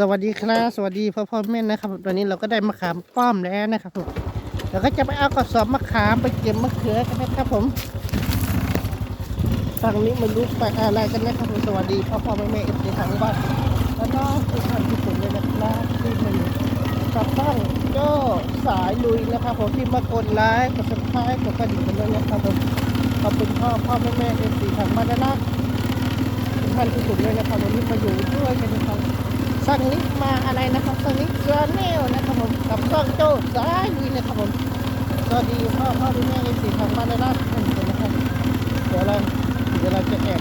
สวัสดีครับสวัสดีพ่อพ่อแม่นะครับตอนนี้เราก็ได้มะขามป้อมแล้วนะครับผมเราก็จะไปเอากระสอบมะขามไปเก็บมะเขือกันนะครับผมฝั่งนี้ไมารู้ไปอะไรกันนะครับผมสวัสดีพ่อพ่อแม่แม่เอฟซีทางบ้านแล้วก็ทุกท่านที่ผมเลยนะครับที่มาอยู่กับช่องโจสายลุยนะครับผมที่มากดไลค์กดซับสไครต์กดกระดิ่งกันด้วยนะครับผมขอบคุณพ่อพ่อแม่แม่เอฟซีทางบ้านนะครับทุกท่านที่สุดเลยนะครับวันนี้มาอยู่ด้วยกันนะครับ สังนิดมาอะไรนะครับสังนิดเจอแนลนะครับผมกับซ่องโจ้สายลุยนะครับผมสวัสดีพ่อพ่อแม่ในสี่ทางบ้านในราชท่านผู้ชมนะครับเดี๋ยวเราเดี๋ยวเราจะแอบ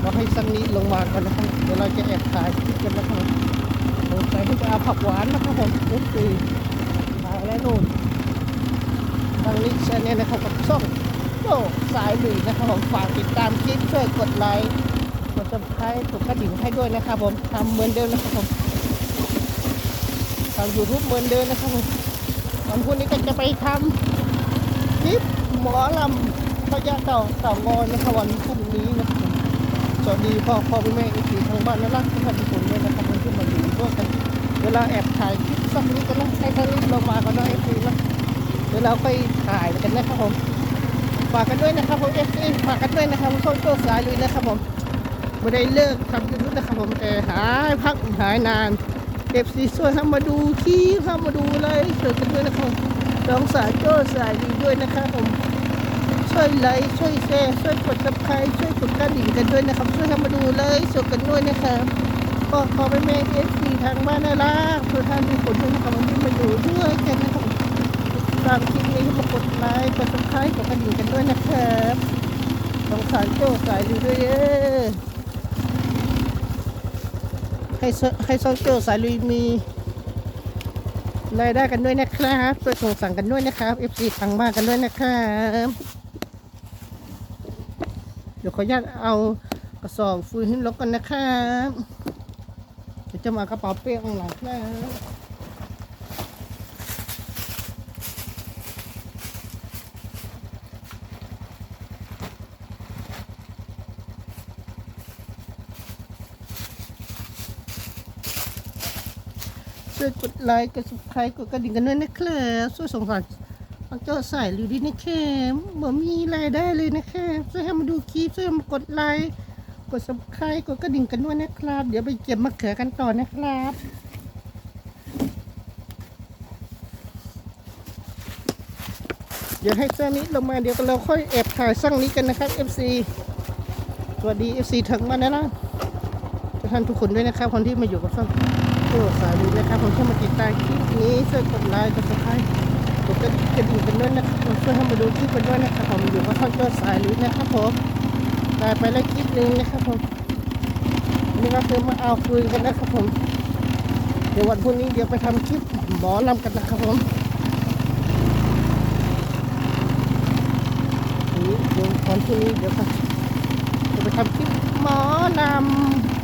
เราให้สังนิดลงมากันนะครับเดี๋ยวเราจะแอบถ่ายคลิปกันนะครับสงสัยที่จะเอาผักหวานนะครับผมนี่คือถ่ายแล้วนู่นสังนิดชาแนลนะครับกับซ่องโจ้สายลุยนะครับผมฝากติดตามคลิปช่วยกดไลค์ กดซับสไครต์กดกระดิ่งให้ด้วยนะครับผมทำเหมือนเดิมนะครับผมทำยูทูบเหมือนเดิมนะครับผมวันพรุ่งนี้ก็จะไปทำคลิปหมอลำพญาเต่าเต่างอยนะครับวันพรุ่งนี้นะครับสวัสดีพ่อพ่อแม่อีกทีทางบ้านและรักทุกท่านทุกคนด้วยนะครับวันที่มาอยู่ร่วมกันเวลาแอบถ่ายคลิปสักนิดกันนะให้ท่านลงมากันนะเอฟซีนะเดี๋ยวเราไปถ่ายกันนะครับผมฝากกันด้วยนะครับผมเอฟซีฝากกันด้วยนะครับผมโซโซสายลุยนะครับผม ไม่ได้เลิกทำยูทูบนะครับผมแต่หายพักหายนานเอฟซีช่วยทำมาดูคลิปทำมาดูอะไรช่วยกันด้วยนะครับผมลองสายโจ้สายลุยด้วยนะครับผมช่วยไลค์ช่วยแชร์ช่วยกดซับสไครต์ช่วยกดกระดิ่งกันด้วยนะครับช่วยทำมาดูเลยช่วยกันด้วยนะครับก็ขอไปแม่เอฟซีทางบ้านน่ารักทุกท่านทุกคนด้วยนะครับผมที่มาอยู่ด้วยกันนะครับตามคลิปนี้มากดไลค์กดซับสไครต์กดกระดิ่งกันด้วยนะครับสงสารโจ้สายดูด้วยเด้อ ให้ซให้ซองโจ้สายลุยมีรายได้กันด้วยนะครับช่วยส่งสั่งกันด้วยนะครับ FC ทางบ้านกันด้วยนะครับเดี๋ยวขออนุญาตเอากระสอบฟืนให้ลบกันนะครับเดี๋ยวจะมากระเป๋าเป้ข้างหลังนะครับ ช่วยกดไลค์กด subscribe กดกระดิ่งกันด้วยนะครับช่วยส่งสารฟังเจ้าสายหรือดีนะครับบ่มีรายได้เลยนะครับช่วยให้มาดูคลิปช่วยมากดไลค์กด subscribe กดกระดิ่งกันด้วยนะครับ เดี๋ยวไปเก็บมะเขือกันต่อนะครับเดี๋ยวให้เส้นนี้ลงมาเดี๋ยวเราค่อยแอบถ่ายสั่งนี้กันนะครับ FC สวัสดี FC ถึงมาแล้วนะท่านทุกคนด้วยนะครับ คนที่มาอยู่กับช่ องตัวสายดูนะครับผมช่วยมาติดตามคลิปนี้ช่วยกดไลค์กดซับสไครต์กดกระดิ่งกระดิ่งกันด้วยนะครับผมช่วยให้มาดูคลิปกันด้วยนะครับผมอยู่กับช่องตัวสายลุยนะครับผมได้ไปแล้วคลิปหนึงนะครับผมนี่ก็คือมาเอาคืนกันนะครับผมเดี๋ยววันพรุ่งนี้เดี๋ยวไปทำคลิปหมอลำกันนะครับผมนี่เดี๋ยววันพรุ่งนี้เดี๋ยวไปทำคลิปหมอลำ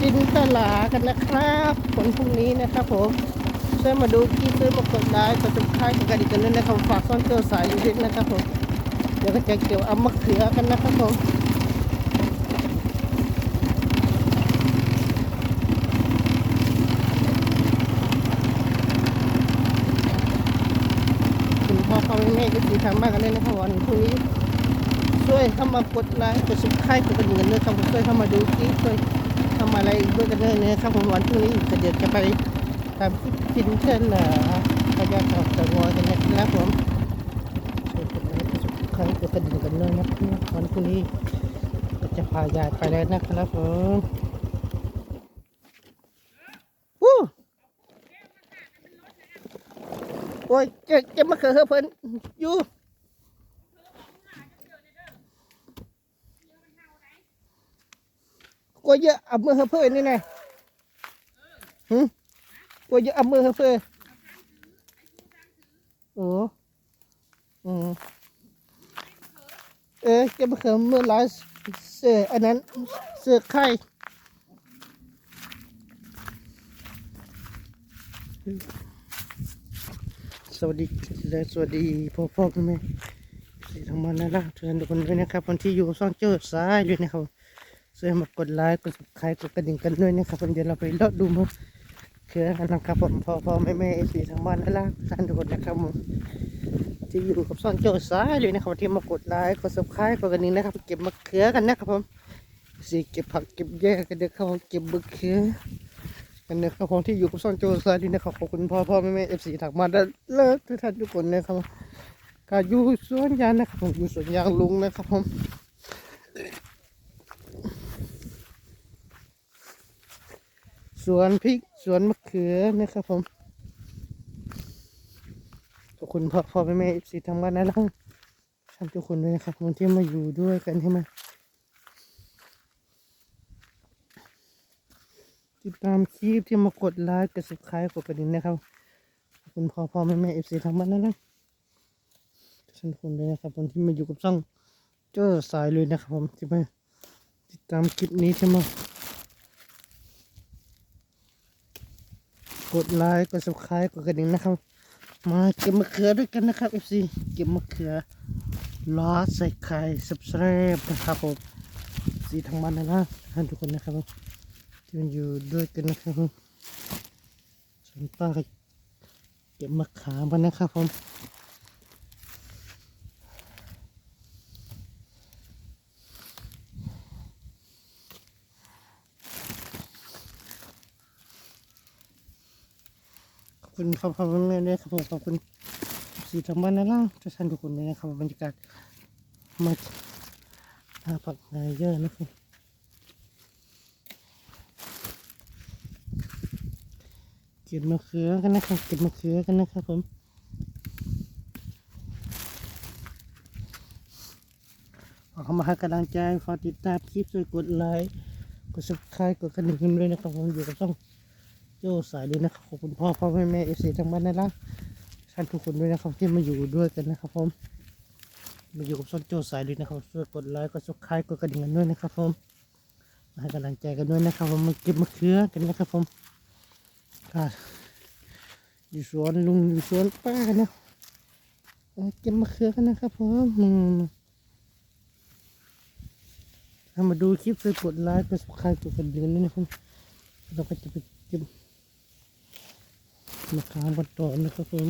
จินตลากันนะครับวันพรุ่งนี้นะครับผมช่วยมาดูคลิปช่วยมากดไลค์กดติดตามกดกระดิ่งกันด้วยนะครับฝากซ่อนเจอสายอยู่ด้วยนะครับผมเดี๋ยวก็จะเกี่ยวเอามะเขือกันนะครับผมคุณพ่อพ่อแม่แม่ก็ดีทางบ้านกันด้วยนะครับวันพรุ่งนี้ช่วยเข้ามากดไลค์กดซับสไครต์กดกระดิ่งกันด้วยครับช่วยเข้ามาดูคลิปช่วย ทำอะไรด้วยกันด้วยนะครับผมวันพรุ่งนี้ก็เดี๋ยวจะไปทำคลิปกินเช่นอพยาต่อตะงอกันนะครับผมช่วยกดไลค์กดซับสไครต์กดกระดิ่งกันด้วยนะครับวันพรุ่งนี้ก็จะพายายไปแล้วนะครับผมวู้โอ้ยจะจะมาเขือเพิ่นอยู่ กลัวเยอะเอามือเฮเพื่อนนี่ไงหืมกลัวเยอะเอามือเฮเพื่อนโอ้อืมเออจะมาเขิมมือหลายเสืออันนั้นเสือไข่สวัสดีและสวัสดีพ่อพ่อแม่ที่ทำมานะล่ะทุกท่านทุกคนด้วยนะครับคนที่อยู่ซ่องเจอซ้ายด้วยนะครับ ช่วยมากดไลค์กด subscribe กดกระดิ่งกันด้วยนะครับผมเดี๋ยวเราไปเลาะดูมะเขือกันนะครับผมพอพอแม่แม่เอฟซีทางบ้านนั่นละท่านทุกคนนะครับผมที่อยู่กับซ่อนโจ้ซ้ายเลยนะครับที่มากดไลค์กด subscribe กดกระดิ่งนะครับ เก็บมะเขือกันนะครับผมสีเก็บผักเก็บแยกกันเด็กครับผมเก็บมะเขือกันนะครับผมที่อยู่กับซ่อนโจ้ซ้ายนี่นะครับขอบคุณพ่อพ่อแม่แม่เอฟซีทางบ้านและเลิศทุกท่านทุกคนนะครับก็อยู่สวนยางนะครับผมอยู่สวนยางลุงนะครับผม สวนพริกสวนมะเขือนะครับผมขอบคุณพ่อพ่อแม่แม่สิทำงานนะล่ะท่านทุกคนด้วยนะครับผมที่มาอยู่ด้วยกันใช่ไหมติดตามคลิปที่มากดไลค์กด subscribe กดกระดิ่งนะครับขอบคุณพ่อพ่อแม่แม่เอฟซีทางบ้านนั่นแหละท่านทุกคนด้วยนะครับผมที่มาอยู่กับช่องเจ้าสายเลยนะครับผมที่มาติดตามคลิปนี้ใช่ไหม กดไลค์กด subscribe กดกระดิ่งนะครับ มาเก็บมะเขือด้วยกันนะครับ FC เก็บมะเขือลอดใส่ไข่สับแซบนะครับผมสีทางบ้านนะนะท่านทุกคนนะครับที่มันอยู่ด้วยกันนะครับผมส่วนป้าก็เก็บมะขามกันนะครับผม คุณครับขอบคุณแม่ด้วยครับผมขอบคุณสีทางบ้านนะล่ะทุกท่านทุกคนเลยนะครับบรรยากาศมาหาผักนายเยอะนะครับเก็บมะเขือกันนะครับเก็บมะเขือกันนะครับผมขอเข้ามาให้กำลังใจฝากติดตามคลิปช่วยกดไลค์กด subscribe กดกระดิ่งขึ้นด้วยนะครับผมอยู่กับช่อง โจ้สายเลยนะครับขอบคุณพ่อพ่อแม่แม่เอฟซีทั้งบ้านนะล่ะท่านทุกคนด้วยนะครับที่มาอยู่ด้วยกันนะครับผมมาอยู่กับช่องโจสายเลยนะครับช่วยกดไลค์กด subscribe กดกระดิ่งกันด้วยนะครับผมมาให้กำลังใจกันด้วยนะครับผมมาเก็บมะเขือกันนะครับผมค่ะอยู่สวนลุงอยู่สวนป้ากันนะเอาเก็บมะเขือกันนะครับผมอืมถ้ามาดูคลิปช่วยกดไลค์กด subscribe กดกระดิ่งกันด้วยนะครับเราก็จะไปเก็บ มะขามบนต่อนะครับผม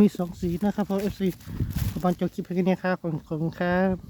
มีสองสีนะครับเพราะ FC ประมาณเจ้าคลิปแค่นี้ครับขอบคุณครับ